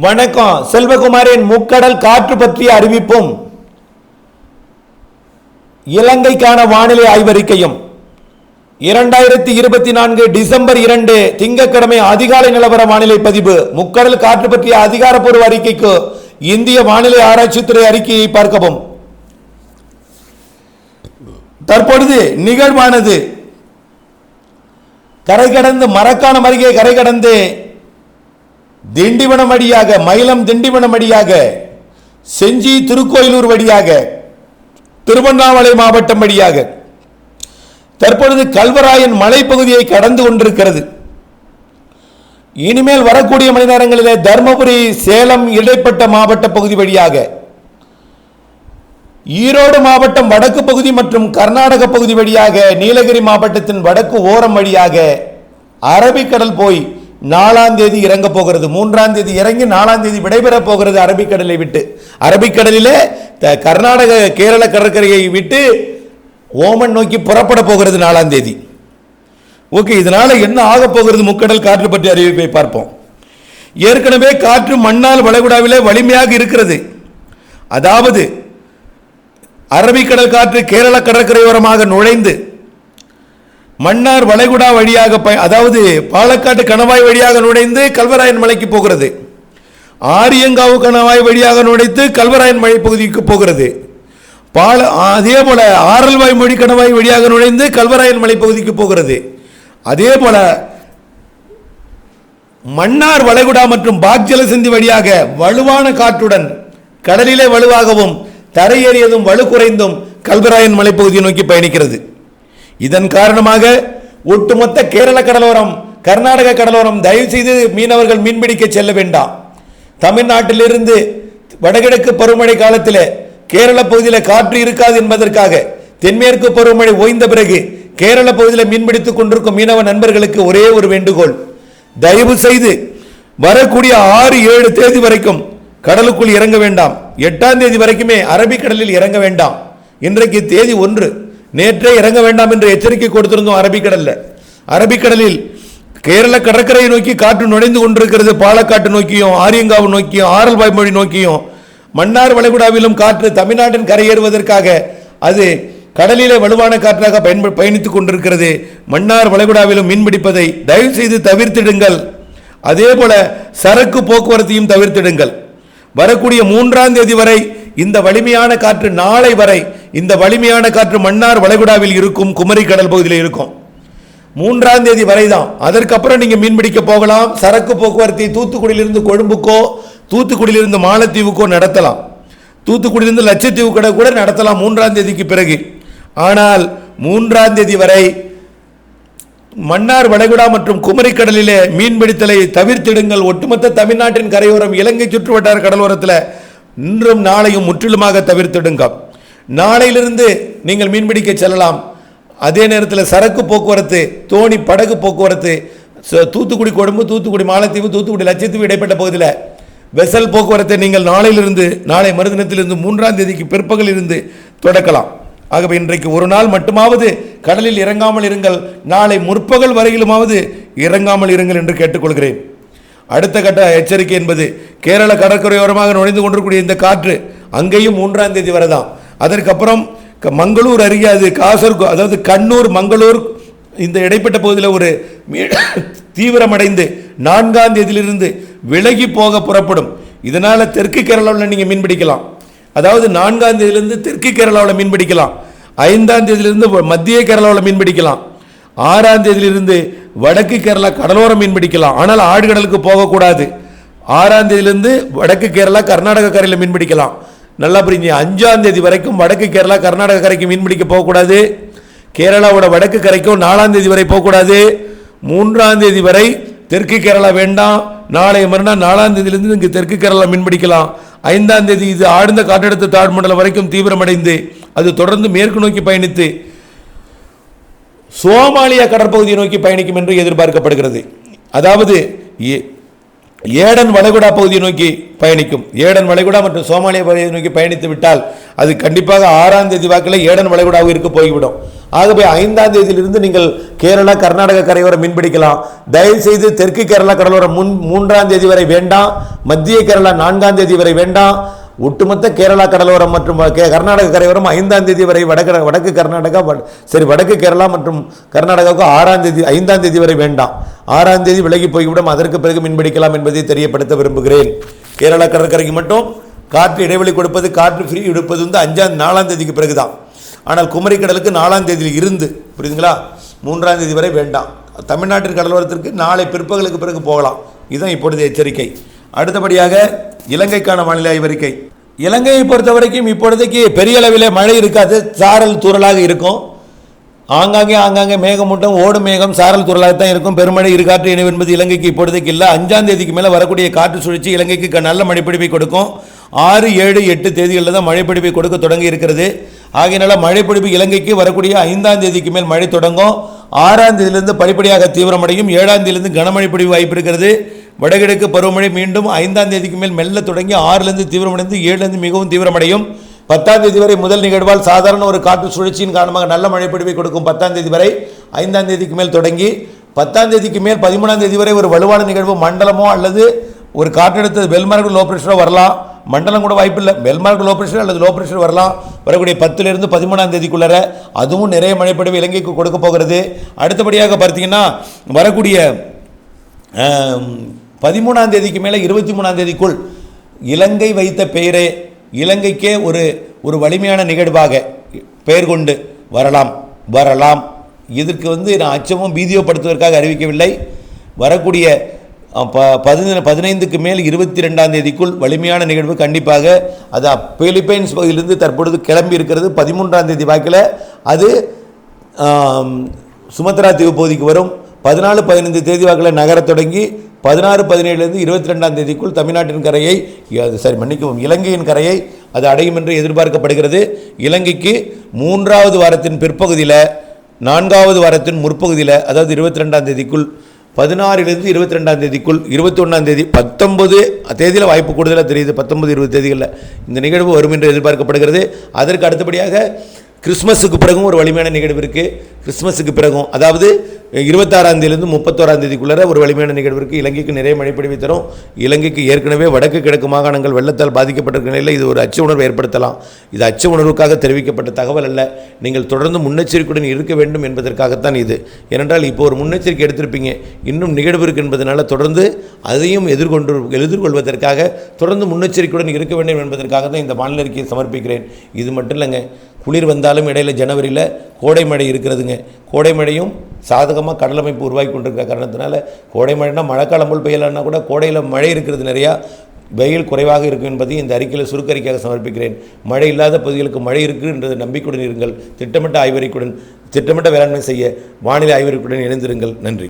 வணக்கம். செல்வகுமாரின் முக்கடல் காற்று பற்றிய அறிவிப்பும். இலங்கைக்கான வானிலை ஆய்வறிக்கையும். இரண்டாயிரத்தி இருபத்தி நான்கு டிசம்பர் இரண்டு திங்கட்கிழமை அதிகாலை நிலவர வானிலை பதிவு. முக்கடல் காற்று பற்றிய அதிகாரப்பூர்வ அறிக்கைக்கு இந்திய வானிலை ஆராய்ச்சித்துறை அறிக்கையை பார்க்கவும். தற்பொழுது நிகழ்வானது. கரை கடந்து மரக்கான அருகே கரை கடந்து திண்டிவனம் வழியாக மயிலம் திண்டிவனம் வழியாக செஞ்சி திருக்கோயிலூர் வழியாக திருவண்ணாமலை மாவட்டம் வழியாக தற்பொழுது கல்வராயன் மலைப்பகுதியை கடந்து கொண்டிருக்கிறது. இனிமேல் வரக்கூடிய மணி நேரங்களிலே தருமபுரி சேலம் இடைப்பட்ட மாவட்ட பகுதி வழியாக ஈரோடு மாவட்டம் வடக்கு பகுதி மற்றும் கர்நாடக பகுதி வழியாக நீலகிரி மாவட்டத்தின் வடக்கு ஓரம் வழியாக அரபிக்கடல் போய் நாலாம் தேதி இறங்க போகிறது. மூன்றாம் தேதி இறங்கி நாலாம் தேதி விடைபெறப் போகிறது அரபிக்கடலை விட்டு. அரபிக்கடலிலே த- கர்நாடக கேரள கடற்கரையை விட்டு ஓமன் நோக்கி புறப்பட போகிறது நாலாம் தேதி. ஓகே இதனால என்ன ஆக போகிறது முக்கடல் காற்று பற்றி அறிவிப்பை பார்ப்போம். ஏற்கனவே காற்று மண்ணால் வளைகுடாவிலே வலிமையாக இருக்கிறது. அதாவது அரபிக்கடல் காற்று கேரள கடற்கரையோரமாக நுழைந்து மன்னார் வளைகுடா வழியாக பய- அதாவது பாலக்காட்டு கணவாய் வழியாக நுழைந்து கல்வராயன் மலைக்கு போகிறது. ஆரியங்காவு கணவாய் வழியாக நுழைத்து கல்வராயன் மலை பகுதிக்கு போகிறது. பால அதே போல ஆரல்வாய் மொழி கணவாய் வழியாக நுழைந்து கல்வராயன் மலை பகுதிக்கு போகிறது. அதே போல மன்னார் வளைகுடா மற்றும் பாக் ஜலசந்தி வழியாக வலுவான காற்றுடன் கடலிலே வலுவாகவும் தரையேறியதும் வலு குறைந்தும் கல்வராயன் மலைப்பகுதியை நோக்கி பயணிக்கிறது. இதன் காரணமாக ஒட்டுமொத்த கேரள கடலோரம் கர்நாடக கடலோரம் தயவு செய்து மீனவர்கள் மீன்பிடிக்க செல்ல வேண்டாம். தமிழ்நாட்டிலிருந்து வடகிழக்கு பருவமழை காலத்தில் கேரள பகுதியில் காற்று இருக்காது என்பதற்காக தென்மேற்கு பருவமழை ஓய்ந்த பிறகு கேரள பகுதியில் மீன்பிடித்துக் கொண்டிருக்கும் மீனவ நண்பர்களுக்கு ஒரே ஒரு வேண்டுகோள். தயவு செய்து வரக்கூடிய ஆறு ஏழு தேதி வரைக்கும் கடலுக்குள் இறங்க வேண்டாம். எட்டாம் தேதி வரைக்குமே அரபிக்கடலில் இறங்க வேண்டாம். இன்றைக்கு தேதி ஒன்று. நேற்றே இறங்க வேண்டாம் என்று எச்சரிக்கை கொடுத்திருந்தோம் அரபிக்கடலில். அரபிக்கடலில் கேரள கடற்கரையை நோக்கி காற்று நுழைந்து கொண்டிருக்கிறது பாலக்காட்டு நோக்கியும் ஆரியங்காவு நோக்கியும் ஆரல்வாய் மொழி நோக்கியும். மன்னார் வளைகுடாவிலும் காற்று தமிழ்நாட்டின் கரையேறுவதற்காக அது கடலிலே வலுவான காற்றாக பயன்ப பயணித்துக் கொண்டிருக்கிறது. மன்னார் வளைகுடாவிலும் மீன்பிடிப்பதை தயவு செய்து தவிர்த்திடுங்கள். அதே போல சரக்கு போக்குவரத்தையும் தவிர்த்திடுங்கள். வரக்கூடிய மூன்றாம் தேதி வரை இந்த வலிமையான காற்று நாளை வரை இந்த வலிமையான காற்று மன்னார் வளைகுடாவில் இருக்கும் குமரி கடல் பகுதியில் இருக்கும். மூன்றாம் தேதி வரைதான். அதற்கப்புறம் நீங்கள் மீன்பிடிக்க போகலாம். சரக்கு போக்குவரத்தை தூத்துக்குடியிலிருந்து கொழும்புக்கோ தூத்துக்குடியிலிருந்து மாலத்தீவுக்கோ நடத்தலாம். தூத்துக்குடியிலிருந்து லட்சத்தீவு கடை கூட நடத்தலாம் மூன்றாம் தேதிக்கு பிறகு. ஆனால் மூன்றாம் தேதி வரை மன்னார் வளைகுடா மற்றும் குமரி கடலிலே மீன்பிடித்தலை தவிர்த்திடுங்கள். ஒட்டுமொத்த தமிழ்நாட்டின் கரையோரம் இலங்கை சுற்றுவட்டார கடலோரத்தில் இன்றும் நாளையும் முற்றிலுமாக தவிர்த்திடுங்க நாளையிலிருந்து நீங்கள் மீன்பிடிக்க செல்லலாம். அதே நேரத்தில் சரக்கு போக்குவரத்து தோணி படகு போக்குவரத்து ச- தூத்துக்குடி கொழும்பு தூத்துக்குடி மாலத்தீவு தூத்துக்குடி லட்சத்தீவு இடைப்பட்ட பகுதியில் வெசல் போக்குவரத்தை நீங்கள் நாளையிலிருந்து நாளை மறுதினத்திலிருந்து மூன்றாம் தேதிக்கு பிற்பகலிருந்து தொடக்கலாம். ஆகவே இன்றைக்கு ஒரு நாள் மட்டுமாவது கடலில் இறங்காமல் இருங்கள். நாளை முற்பகல் வரையிலுமாவது இறங்காமல் இருங்கள் என்று கேட்டுக்கொள்கிறேன். அடுத்த கட்ட எச்சரிக்கை என்பது கேரள கடற்கரையோரமாக நுழைந்து கொண்டிருக்கக்கூடிய இந்த காற்று அங்கேயும் மூன்றாம் தேதி வரதான். அதற்கப்புறம் க- மங்களூர் அருகே அது காசர்கோ அதாவது கண்ணூர் மங்களூர் இந்த இடைப்பட்ட பகுதியில் ஒரு மீ- தீவிரமடைந்து நான்காம் தேதியிலிருந்து விலகி போக புறப்படும். இதனால் தெற்கு கேரளாவில் நீங்கள் மீன் பிடிக்கலாம். அதாவது நான்காம் தேதியிலிருந்து தெற்கு கேரளாவில் மீன் பிடிக்கலாம். ஐந்தாம் தேதியிலிருந்து வ- மத்திய கேரளாவில் மீன் பிடிக்கலாம். ஆறாம் தேதியிலிருந்து வடக்கு கேரளா கடலோரம் மீன் பிடிக்கலாம். ஆனால் ஆழ்கடலுக்கு போகக்கூடாது. ஆறாம் தேதியிலிருந்து வடக்கு கேரளா கர்நாடக கரையில் மீன் பிடிக்கலாம். நல்லா புரிஞ்சு அஞ்சாம் தேதி வரைக்கும் வடக்கு கேரளா கர்நாடக கரைக்கு மீன் பிடிக்க போகக்கூடாது. கேரளாவோட வடக்கு கரைக்கும் நாலாம் தேதி வரை போகக்கூடாது. மூன்றாம் தேதி வரை தெற்கு கேரளா வேண்டாம். நாளை மறுநாள் நாலாம் தேதியிலிருந்து இங்கே தெற்கு கேரளா மீன் பிடிக்கலாம். ஐந்தாம் தேதி இது ஆழ்ந்த காற்றழுத்த தாழ்மண்டலம் வரைக்கும் தீவிரமடைந்து அது தொடர்ந்து மேற்கு நோக்கி பயணித்து சோமாலியா கடற்பகுதியை நோக்கி பயணிக்கும் என்று எதிர்பார்க்கப்படுகிறது. அதாவது ஏ- ஏடன் வளைகுடா பகுதியை நோக்கி பயணிக்கும். ஏடன் வளைகுடா மற்றும் சோமாலிய பகுதியை நோக்கி பயணித்து விட்டால் அது கண்டிப்பாக ஆறாம் தேதி வாக்கில் ஏடன் வளைகுடாவிற்கு போய்விடும். ஆகவே ஐந்தாம் தேதியிலிருந்து நீங்கள் கேரளா கர்நாடக கரையோரம் மீன்பிடிக்கலாம். தயவு செய்து தெற்கு கேரளா கடலோரம் முன் மூன்றாம் தேதி வரை வேண்டாம். மத்திய கேரளா நான்காம் தேதி வரை வேண்டாம். ஒட்டுமொத்த கேரளா கடலோரம் மற்றும் கர்நாடக கரையோரம் ஐந்தாம் தேதி வரை வடக்கு வடக்கு கர்நாடகா சரி வடக்கு கேரளா மற்றும் கர்நாடகாவுக்கு ஆறாம் தேதி ஐந்தாம் தேதி வரை வேண்டாம். ஆறாம் தேதி விலகி போய்விடும். அதற்கு பிறகு மீன்பிடிக்கலாம் என்பதை தெரியப்படுத்த விரும்புகிறேன். கேரளா கடற்கரைக்கு மட்டும் காற்று இடைவெளி கொடுப்பது காற்று ஃப்ரீ எடுப்பது வந்து அஞ்சாம் நாலாம் தேதிக்கு பிறகுதான். ஆனால் குமரி கடலுக்கு நாலாம் தேதியில் இருந்து புரியுதுங்களா? மூன்றாம் தேதி வரை வேண்டாம். தமிழ்நாட்டின் கடலோரத்திற்கு நாளை பிற்பகலுக்கு பிறகு போகலாம். இதுதான் இப்பொழுது எச்சரிக்கை. அடுத்தபடியாக இலங்கைக்கான வானிலை ஆய்வறிக்கை. இலங்கையை பொறுத்த வரைக்கும் இப்பொழுதைக்கு பெரிய அளவில் மழை இருக்காது சாரல் துறலாக இருக்கும். ஆங்காங்கே ஆங்காங்கே மேகமூட்டம் ஓடும் மேகம் சாரல் துறலாகத்தான் இருக்கும். பெருமழை இருக்காற்று இணைவு என்பது இலங்கைக்கு இப்பொழுதைக்கு இல்லை. அஞ்சாம் தேதிக்கு மேலே வரக்கூடிய காற்று சுழற்சி இலங்கைக்கு நல்ல மழைப்பிடிப்பை கொடுக்கும். ஆறு ஏழு எட்டு தேதிகளில் தான் மழைப்பிடிப்பை கொடுக்க தொடங்கி இருக்கிறது. ஆகையினால மழைப்பிடிப்பு இலங்கைக்கு வரக்கூடிய ஐந்தாம் தேதிக்கு மேல் மழை தொடங்கும். ஆறாம் தேதியிலிருந்து படிப்படியாக தீவிரமடையும். ஏழாம் தேதியிலிருந்து கனமழை பிடிவு வாய்ப்பு இருக்கிறது. வடகிழக்கு பருவமழை மீண்டும் ஐந்தாம் தேதிக்கு மேல் மெல்ல தொடங்கி ஆறிலிருந்து தீவிரமடைந்து ஏழுலேருந்து மிகவும் தீவிரமடையும். பத்தாம் தேதி வரை முதல் நிகழ்வால் சாதாரண ஒரு காற்று சுழற்சியின் காரணமாக நல்ல மழைப்பிடிவை கொடுக்கும் பத்தாம் தேதி வரை ஐந்தாம் தேதிக்கு மேல் தொடங்கி பத்தாம் தேதிக்கு மேல் பதிமூணாம் தேதி வரை ஒரு வலுவான நிகழ்வு மண்டலமோ அல்லது ஒரு காற்றெடுத்த வெல்மார்க் லோ ப்ரெஷரோ வரலாம். மண்டலம் கூட வாய்ப்பு இல்லை. வெல்மார்க் லோ ப்ரெஷர் அல்லது லோ ப்ரெஷர் வரலாம். வரக்கூடிய பத்திலிருந்து பதிமூணாம் தேதிக்குள்ளர அதுவும் நிறைய மழைப்படிவு இலங்கைக்கு கொடுக்க போகிறது. அடுத்தபடியாக பார்த்தீங்கன்னா வரக்கூடிய பதிமூணாம் தேதிக்கு மேலே இருபத்தி மூணாம் தேதிக்குள் இலங்கை வைத்த பெயரே இலங்கைக்கே ஒரு ஒரு வலிமையான நிகழ்வாக பெயர் கொண்டு வரலாம் வரலாம். இதற்கு வந்து நான் அச்சமும் பீதியோப்படுத்துவதற்காக அறிவிக்கவில்லை. வரக்கூடிய ப பதின பதினைந்துக்கு மேல் இருபத்தி ரெண்டாம் தேதிக்குள் வலிமையான நிகழ்வு கண்டிப்பாக அது பிலிப்பைன்ஸ் பகுதியிலிருந்து தற்பொழுது கிளம்பி இருக்கிறது. பதிமூன்றாம் தேதி வாக்கில் அது சுமத்ரா தீவு பகுதிக்கு வரும். பதினாலு பதினைந்து தேதி வாக்கில் நகரத் தொடங்கி பதினாறு பதினேழுலேருந்து இருபத்தி ரெண்டாம் தேதிக்குள் தமிழ்நாட்டின் கரையை அது சரி மன்னிக்கவும் இலங்கையின் கரையை அது அடையும் என்று எதிர்பார்க்கப்படுகிறது. இலங்கைக்கு மூன்றாவது வாரத்தின் பிற்பகுதியில் நான்காவது வாரத்தின் முற்பகுதியில் அதாவது இருபத்தி ரெண்டாம் தேதிக்குள் பதினாறிலிருந்து இருபத்தி ரெண்டாம் தேதிக்குள் இருபத்தி ஒன்றாம் தேதி பத்தொன்பது தேதியில் வாய்ப்பு கூடுதலாக தெரியுது பத்தொன்பது இருபது தேதிகளில் இந்த நிகழ்வு வரும் என்று எதிர்பார்க்கப்படுகிறது. அதற்கு அடுத்தபடியாக கிறிஸ்மஸுக்கு பிறகும் ஒரு வலிமையான நிகழ்வு இருக்குது கிறிஸ்மஸுக்கு பிறகும் அதாவது இருபத்தாறாம் தேதியிலிருந்து முப்பத்தோராம் தேதிக்குள்ளே ஒரு வலிமையான நிகழ்வு இருக்குது இலங்கைக்கு நிறைய மழைப்பொழிவை தரும். இலங்கைக்கு ஏற்கனவே வடக்கு கிழக்கு மாகாணங்கள் வெள்ளத்தால் பாதிக்கப்பட்டிருக்க நிலையில் இது ஒரு அச்ச உணர்வு ஏற்படுத்தலாம். இது அச்ச உணர்வுக்காக தெரிவிக்கப்பட்ட தகவல் அல்ல. நீங்கள் தொடர்ந்து முன்னெச்சரிக்கையுடன் இருக்க வேண்டும் என்பதற்காகத்தான் இது. ஏனென்றால் இப்போ ஒரு முன்னெச்சரிக்கை எடுத்திருப்பீங்க. இன்னும் நிகழ்வு இருக்கு என்பதனால தொடர்ந்து அதையும் எதிர்கொண்டு எதிர்கொள்வதற்காக தொடர்ந்து முன்னெச்சரிக்கையுடன் இருக்க வேண்டும் என்பதற்காக தான் இந்த வானிலை அறிக்கையை சமர்ப்பிக்கிறேன். இது மட்டும் இல்லைங்க. குளிர் வந்தாலும் இடையில ஜனவரியில் கோடை மழை இருக்கிறதுங்க. கோடை மழையும் சாதகமாக கடல் அமைப்பு உருவாக்கி கொண்டிருக்கிற காரணத்தினால கோடை மழைனா மழைக்காலம் போல் பெய்யலைன்னா கூட கோடையில் மழை இருக்கிறது நிறையா வெயில் குறைவாக இருக்கும் என்பதை இந்த அறிக்கையில் சுருக்கறிக்கையாக சமர்ப்பிக்கிறேன். மழை இல்லாத பகுதிகளுக்கு மழை இருக்குது என்றது நம்பிக்கையுடன் இருங்கள். திட்டமிட்ட ஆய்வறிக்கையுடன் திட்டமிட்ட வேளாண்மை செய்ய வானிலை ஆய்வறிக்கையுடன் இணைந்திருங்கள். நன்றி.